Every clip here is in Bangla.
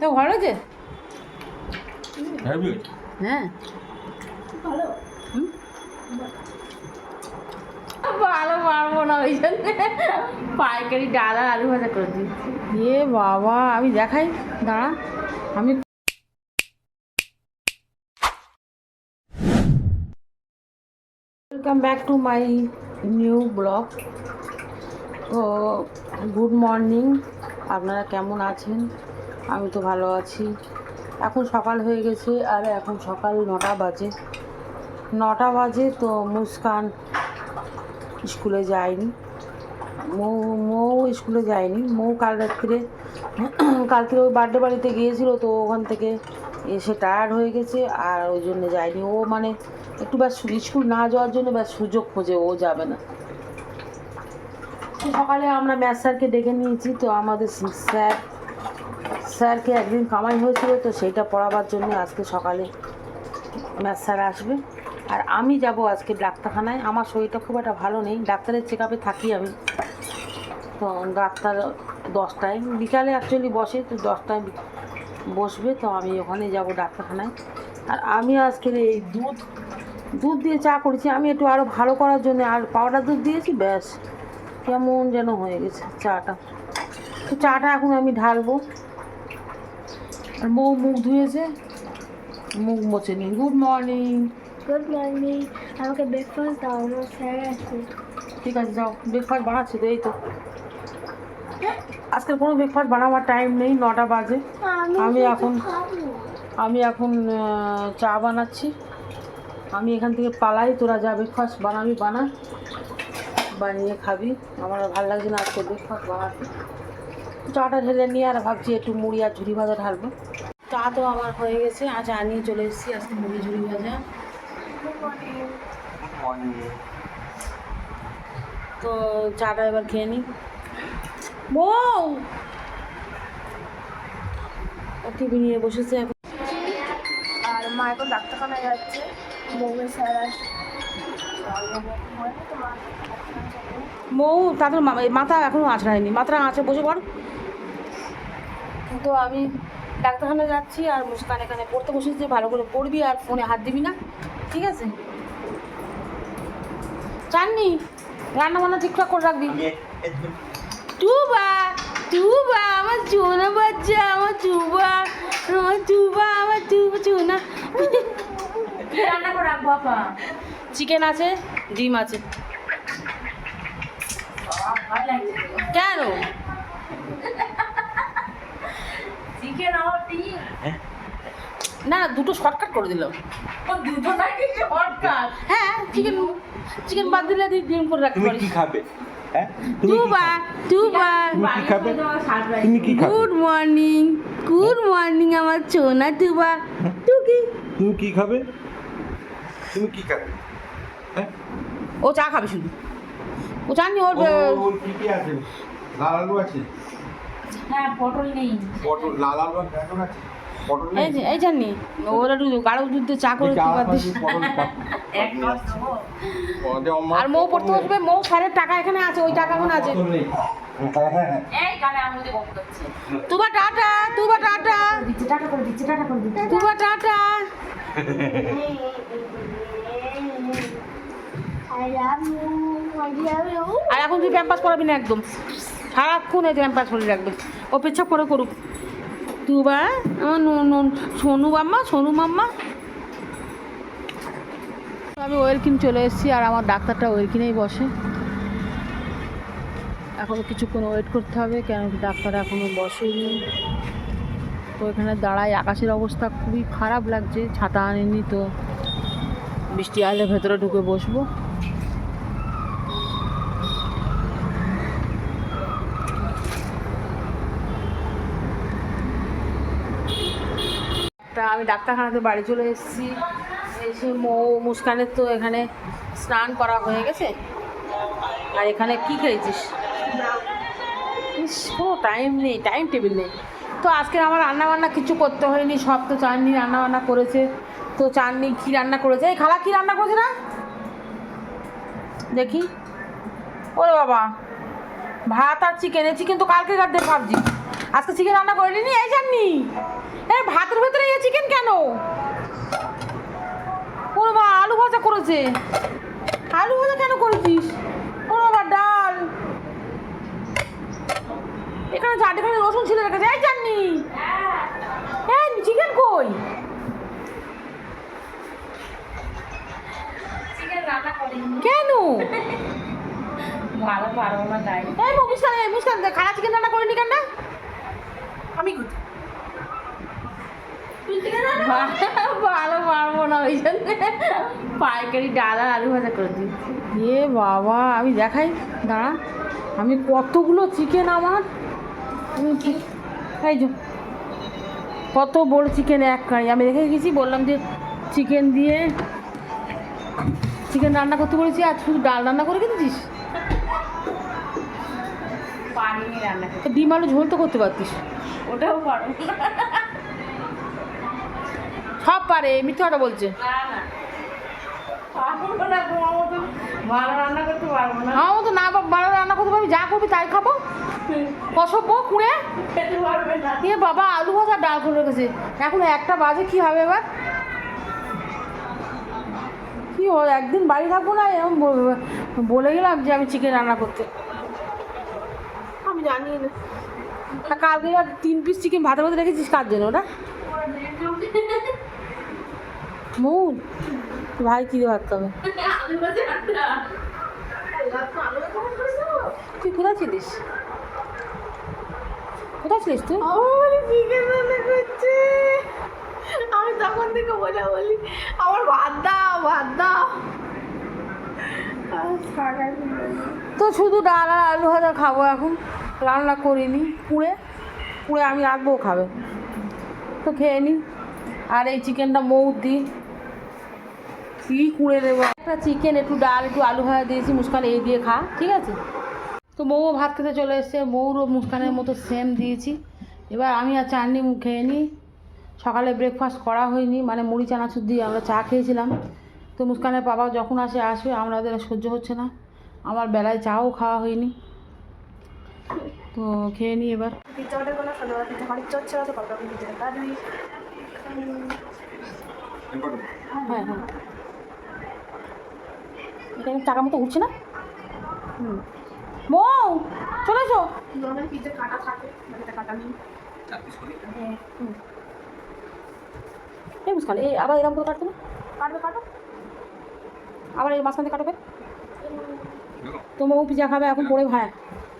তো ভালো আছে? হ্যাঁ। ভালো। হুম? ভালো পারব না ওই জন্য। পাইকারি ডাল আর আলু ভাজা করে দিচ্ছি। এ বাবা আমি দেখাই দাঁড়া। আমি welcome back to my new blog তো গুড মর্নিং আপনারা কেমন আছেন? আমি তো ভালো আছি। এখন সকাল হয়ে গেছে আর এখন সকাল নটা বাজে। নটা বাজে তো মুস্কান স্কুলে যায়নি। মৌ মৌ স্কুলে যায়নি। মৌ কাল রাত্রে, কালকে ওই বার্থডে বাড়িতে গিয়েছিল তো ওখান থেকে এসে টায়ার্ড হয়ে গেছে আর ওই জন্য যায়নি। ও মানে একটু ব্যাস স্কুল না যাওয়ার জন্য ব্যাস সুযোগ খোঁজে, ও যাবে না। তো সকালে আমরা ম্যাথ স্যারকে ডেকে নিয়েছি, তো আমাদের স্যার স্যারকে একদিন কামাই হয়েছিল, তো সেইটা পড়াবার জন্য আজকে সকালে ম্যাথ স্যার আসবে। আর আমি যাব আজকে ডাক্তারখানায়। আমার শরীরটা খুব একটা ভালো নেই। ডাক্তারের চেক আপে থাকি আমি। তো ডাক্তার দশটায়, বিকালে অ্যাকচুয়ালি বসে, তো দশটায় বসবে, তো আমি ওখানে যাব ডাক্তারখানায়। আর আমি আজকে এই দুধ দুধ দিয়ে চা করেছি। আমি একটু আরও ভালো করার জন্য আর পাউডার দুধ দিয়েছি, ব্যাস। কেমন যেন হয়ে গেছে চাটা। তো চাটা এখন আমি ঢালবো। আর বউ মুখ ধুয়েছে মুখ মোছে নি। গুড মর্নিং গুড মর্নিং আমাকে ব্রেকফাস্ট দাও আমার স্যার আছে। ঠিক আছে যাও। ব্রেকফাস্ট বানাচ্ছি তো এই তো। আজকে কোনো ব্রেকফাস্ট বানাবার টাইম নেই নটা বাজে। আমি এখন- আমি এখন চা বানাচ্ছি। আমি এখান থেকে পালাই তোরা যা ব্রেকফাস্ট বানাবি বানা। বানিয়ে খাবি। আমার ভালো লাগছে না আজকে ব্রেকফাস্ট বানাতে। চাটা ঢেলে নিয়ে আর ভাবছি একটু মুড়ি আর ঝুড়ি ভাজা ঢালবো। চা তো আমার হয়ে গেছে। আজ আনিয়ে চলে এসেছি আজকে মুড়ি ঝুড়ি ভাজা। তো চাটা এবার খেয়ে নিই বউ! টিভি নিয়ে বসেছে এখন। আর মা এখন ডাক্তারখানায় যাচ্ছে। বউয়ের স্যার আসবে মৌ তাদের মাথা এখনও আঁচড়ায়নি। মাথা আঁচড়ে বসে পড়। তো আমি ডাক্তারখানায় যাচ্ছি আর মুস্কান এখানে পড়তে বসেছি ভালো করে পড়বি আর ফোনে হাত দিবি না। ঠিক আছে? চাননি? রান্না বান্না ঠিকঠাক করে রাখবি? টুবা টুবা আমার চুনা বাচ্চা আমার চুবা আমার চুবা আমার চুবা চুনা। রান্না করে রাখব আপা? চিকেন আছে ডিম আছে। কেন? টিম না না দুটো শর্টকাট করে দুটো হ্যাঁ চিকেন চিকেন বাদ দিলে ডিম করে রাখতে তুমি পারিস। কি খাবে? হ্যাঁ? তুমি কি টুবা টুবা তুমি কি খাবে? তুমি কি খাবে? গুড মর্নিং গুড মর্নিং আমার সোনা টুবা টুকি তুমি কি খাবে? তুমি কি খাবে? হ্যাঁ ও চা খাবে শুধু। ও জানি ওর কি কি আছে? লাল আলু আছে? হ্যাঁ পটল নেই। পটল লাল আলু বেগুন আছে? এই নেই? যে এই জানি ওর একটু গাঢ় দুধ চা করে আর মৌ পড়তে বসবে মৌ স্যারের টাকা এখানে আছে ওই টাকা এখন আছে। হ্যাঁ, হ্যাঁ, হ্যাঁ। Tuba tata Tuba tata. দিচ্ছে করে দিচ্ছে টাকা করে দিচ্ছে। তুবা টাটা। আর এখন তুই প্যাম্পাস পরাবি না একদম। সারাক্ষণ এই প্যাম্পাস পরে রাখবে। পেছাপ করে করুক। তুবা আমার সোনু মাম্মা সোনু মাম্মা। আমি ওয়েলকিন চলে এসেছি আর আমার ডাক্তারটা ওয়েলকিনেই বসে। এখন কিছুক্ষণ ওয়েট করতে হবে, কেন ডাক্তার এখনও বসেনি। তো এখানে দাঁড়ায়, আকাশের অবস্থা খুবই খারাপ লাগছে, ছাতা আনেনি তো। বৃষ্টি আসলে ভেতরে ঢুকে বসবো তা আমি ডাক্তারখানাতে বাড়ি চলে এসেছি। এসে মৌ মুস্কানের তো এখানে স্নান করা হয়ে গেছে। আর এখানে কি খেয়েছিস? কোনো টাইম নেই টাইম টেবিল নেই। তো আজকে আমার রান্না বান্না কিছু করতে হয়নি, সব তো চাননি রান্না বান্না করেছে। তো চাননি কী রান্না করেছে? এই খালা কী রান্না করেছে না দেখি। ওরে বাবা, ভাত আর চিকেন এই চিকেন তো কালকে কার দিয়ে ভাবছি? আজকে চিকেন রান্না করিনি নি এই জাননি এই ভাতের ভেতরে এই চিকেন কেন? ওর মা আলু ভাজা করেছে। আলু ভাজা কেন করেছিস? ওর বাবা ডাল। এখানে চারটেখানে রসুন ছিল রেখেছে এই জাননি? এই চিকেন কই? চিকেন রান্না করিনি। কেন? ভালো পারব না তাই। এই মুসকান এই মুসকান খালা চিকেন রান্না করিনি কেন না আমি কোথায় ভালো পারব না ওই জন্য পাইকারি ডাল আর আলু ভাজা করে দিচ্ছি এ বাবা আমি দেখাই দাঁড়া। আমি কতগুলো চিকেন আমার? এই যে কত বড় চিকেন এক কারি আমি রেখে গেছি বললাম যে চিকেন দিয়ে চিকেন রান্না করতে বলেছি আর শুধু ডাল রান্না করে কিনেছিস? ডিম আলু ঝোল তো করতে পারতিস। ওটাও পারব। না সব পারে মিথ্যে কথা বলছে। আমার তো না ভালো রান্না করতে পারবি যা করবি তাই খাব। কষবো কুড়ে এ বাবা আলু ভাজা ডাল করে রেখেছে। এখন একটা বাজে কি হবে এবার? কি হলো একদিন বাড়ি থাকব না এরকম বলে গেলাম যে আমি চিকেন রান্না করতে। আমি জানি না। কালকে তিন পিস চিকেন ভাতের মধ্যে রেখেছিস কার জন্য ওটা? মন। ভাই কি ভাজা রান্না তুই কোথায় ছিলিস? কোথায় ছিলিস তুই? আমি তখন থেকে বলে বলি আমার ভাত দাও ভাত দাও। তো শুধু ডাল আর আলু ভাজা খাব এখন। রান্না করিনি পুড়ে। পুড়ে আমি রাখব খাবে। তো খেয়ে নি। আর এই চিকেনটা মৌ দিই কী কুড়ে দেবো? একটা চিকেন একটু ডাল একটু আলু ভাজা দিয়েছি মুস্কান এই দিয়ে খা ঠিক আছে? তো মৌও ভাত খেতে চলে এসছে মৌরও মুস্কানের মতো সেম দিয়েছি। এবার আমি আর মুখ খেয়ে নিই। সকালে ব্রেকফাস্ট করা হয়নি মানে মুড়ি চানাচুর দিয়ে আমরা চা খেয়েছিলাম। তো মুস্কানের বাবা যখন আসে আসবে আমাদের সহ্য হচ্ছে না। আমার বেলায় চাও খাওয়া হয়নি। তো খেয়ে নিই এবার। পিৎজা অর্ডার করলাম সন্ধ্যাবেলা পিৎজা খাওয়ার ইচ্ছা হচ্ছে না তো কত রকম পিৎজা কাজ নেই হ্যাঁ হ্যাঁ এখানে টাকা মতো উঠছে না? হুম। মৌ চলে এসো। কাটা থাকে কাটা নেই এই মুস্কান এই আবার এরকম করে কাটতো না? কাটবে কাটো। আবার এই মাঝখান থেকে কাটবে তো মৌ পিজা খাবে এখন পরে হ্যাঁ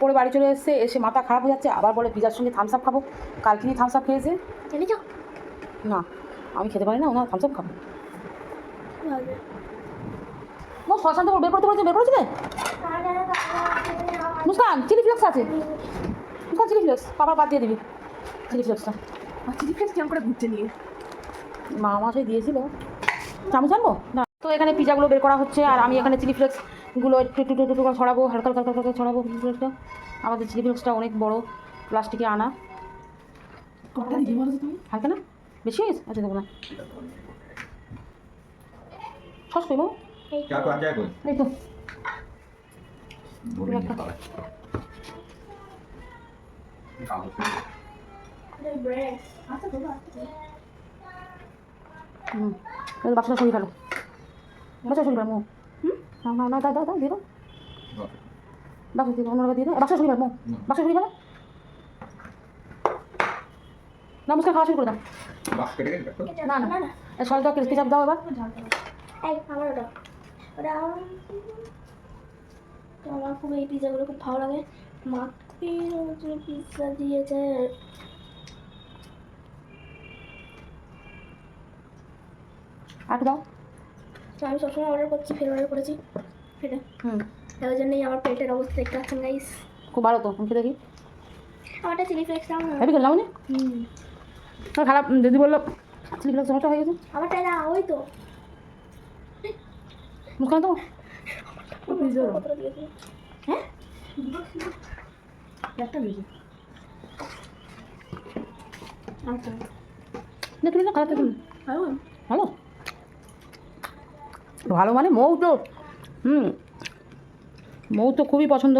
পরে বাড়ি চলে এসছে এসে মাথা খারাপ হয়ে যাচ্ছে। আবার বলে পিজার সঙ্গে থামস আপ খাব। কালকে নিয়ে থামস আপ খেয়েছে? না আমি খেতে পারি না ওনার থামস আপ খাব। মৌ শ্মশান থেকে বের করতে বলেছে বের করেছিলে মুস্কান চিলি ফ্লেক্স আছে। Muskan chilli flakes. পাপার বাদ দিয়ে দিবি। চিলি ফ্লেক্সটা। আর চিলি ফ্লেক্স কেমন করে ঘুরতে নিয়ে? মা মাসে দিয়েছিল। চামচ আনব? না। তো এখানে পিজাগুলো বের করা হচ্ছে আর আমি এখানে চিলি ফ্লেক্সগুলো একটু একটু একটু করে ছড়াবো হালকা হালকা হালকা ছড়াবো চিলি ফ্লেক্সটা। আমাদের চিলি ফ্লেক্সটা অনেক বড় প্লাস্টিকে আনা। হালকা না? বেশি হয়ে গেছে? আচ্ছা দেবো না। সস করব क्या को क्या को এই তো बोल একটা। ব্রেড আচ্ছা তো হুম এই বাক্সটা সরিয়ে ফেলো বাক্সটা সরিয়ে ফেলো হুম না না না দাও দাও দাও দিয়ে দাও বাক্স দিয়ে দাও অন্যরা দিয়ে দাও বাক্সটা সরিয়ে ফেলো বাক্সটা সরিয়ে ফেলো না মুসকে খাওয়া শুরু করে দাও बात करेंगे না না এই সস দাও ক্রিসপি চাপ দাও এবার এই আমার ওটা তো আমার খুব এই পিৎজাগুলো খুব ভালো লাগে। মাটির পিৎজা দিয়েছে আর দাও। আমি সবসময় অর্ডার করছি ফের অর্ডার করেছি। এটা হুম। তার জন্যই আমার পেটের অবস্থা দেখতে পাচ্ছেন গাইস খুব ভালো তো আমি দেখি। আমারটা চিলি ফ্লেক্স দাও না। হেভি খেলাম নি হুম। খারাপ দিদি বলল চিলি ফ্লেক্স সমস্যা হয়ে গেছে। আমারটা না ওই তো। মুসকান তো। কতটা দিয়েছি হ্যাঁ? একটা দিয়েছি আচ্ছা। না তুমি না খারাপ ভালো। ভালো? মানে মৌ তো। হুম। মৌ তো খুবই পছন্দ।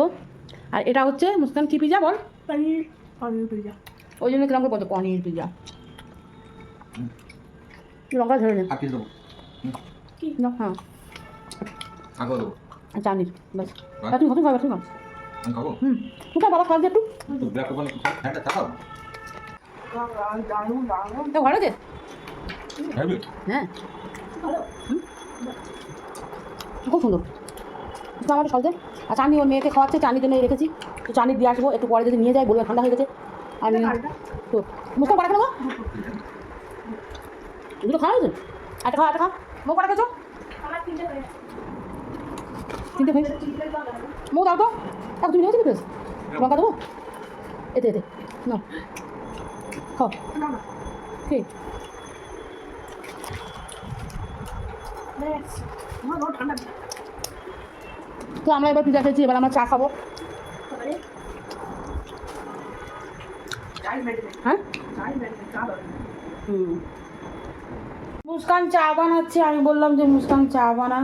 আর এটা হচ্ছে মুস্কান কি পিজা বল? পনির পনির পিৎজা ওই জন্য কিরম করে বলতো পনির পিজা লঙ্কা ধরে না হ্যাঁ। দেবো চাউমিন তুমি তুমি খাবে তুমি খাব? হুম। তুমি বাবা খাও একটু। তো হ্যাঁ ভালো হ্যাঁ। হ্যাঁ খুব সুন্দর। তো আমার সলতে। আর চানি ওর মেয়েকে খাওয়াচ্ছে চানির জন্য রেখেছি। তো চানি দিয়ে আসব একটু পরে যদি নিয়ে যায় বলবে ঠান্ডা হয়ে গেছে। আর তো মুখটা করা দুটো খাওয়া হয়েছে? একটা খাওয়া একটা খাও। মুখ করা খেয়েছো? আমার তিনটে তিনটে হয়েছে মুখ দাও তো এখন তুমি নিয়েছো প্লিজ লঙ্কা দেবো এতে এতে না খাও ঠিক আমার বড় ঠান্ডা তো আমরা এবার পিজা খেয়েছি এবার আমরা চা খাব হ্যাঁ মুস্কান চা বানাচ্ছে আমি বললাম যে মুস্কান চা বানা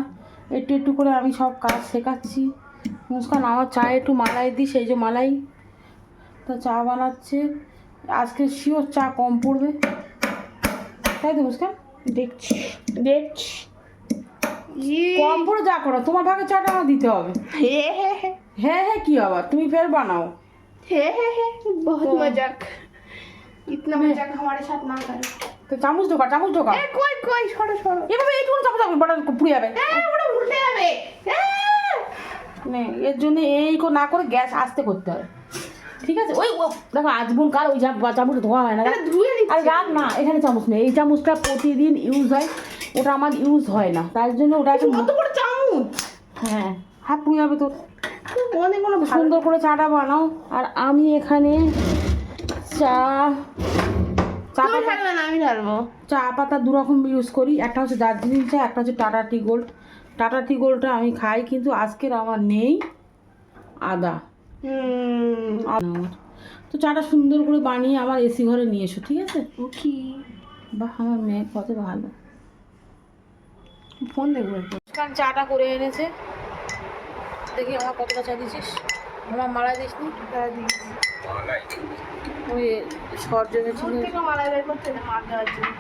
একটু একটু করে আমি সব কাজ শেখাচ্ছি মুস্কান আমার চা একটু মালাই দিই সেই যে মালাই তো চা বানাচ্ছে আজকে শিওর চা কম পড়বে তাই তো মুস্কান দেখছি দেখছি কম পড়ে যা করো তোমার ভাগে চাটা আমার দিতে হবে हे हे हे হ্যাঁ হ্যাঁ কি আবার তুমি ফের বানাও हे हे हे बहुत तो- मजाक इतना मजाक हमारे साथ ना करो তো চামচ ঢোকা চামচ ঢোকা ए कोई कोई छोड़ो छोड़ो এভাবে এইটুকু চামচ হবে বাটা পুড়ে যাবে ए ওটা উল্টে যাবে মানে এর জন্য এই কো- না করে গ্যাস আস্তে করতে হবে ঠিক আছে? ওই দেখো আজবুল কার ওই যা চামচ ধোয়া হয় না। ধুয়ে আর রাখ না এখানে চামচ নেই। এই চামচটা প্রতিদিন ইউজ হয়। ওটা আমার ইউজ হয় না। তার জন্য ওটা কত বড় চামচ? হ্যাঁ হাত পুড়ে যাবে তো। অনেক কোনো ভালো সুন্দর করে চাটা বানাও। আর আমি এখানে চা চা পাতা আমি ঢালবো। চা পাতা দু রকম ইউজ করি। একটা হচ্ছে দার্জিলিং চা একটা হচ্ছে Tata tea gold. Tata tea গোল্ডটা আমি খাই কিন্তু আজকের আমার নেই আদা। তো চাটা সুন্দর করে বানিয়ে আমার এসি ঘরে নিয়ে এসো ঠিক আছে? ওকে। বাহ আমার মেয়ে কত ভালো। ফোন দেখব কারণ চাটা করে এনেছে। দেখি আমার কতটা চা দিছিস? আমার মারা দিস নি ওই সর জমেছিল বের করতে না মার দেওয়ার জন্য।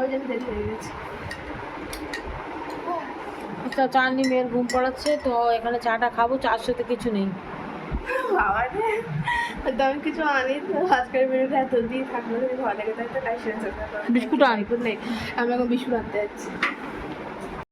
ওই জন্য হয়ে গেছে। একটা নিয়ে মেয়ের ঘুম পড়াচ্ছে তো এখানে চাটা খাব চার সাথে কিছু নেই। আমি কিছু আনি তো আজকের ভিডিওটা এত দিয়ে থাকব যদি ভালো লাগে তাহলে তাই শেয়ার বিস্কুট আন। নেই আমি এখন বিস্কুট আনতে যাচ্ছি।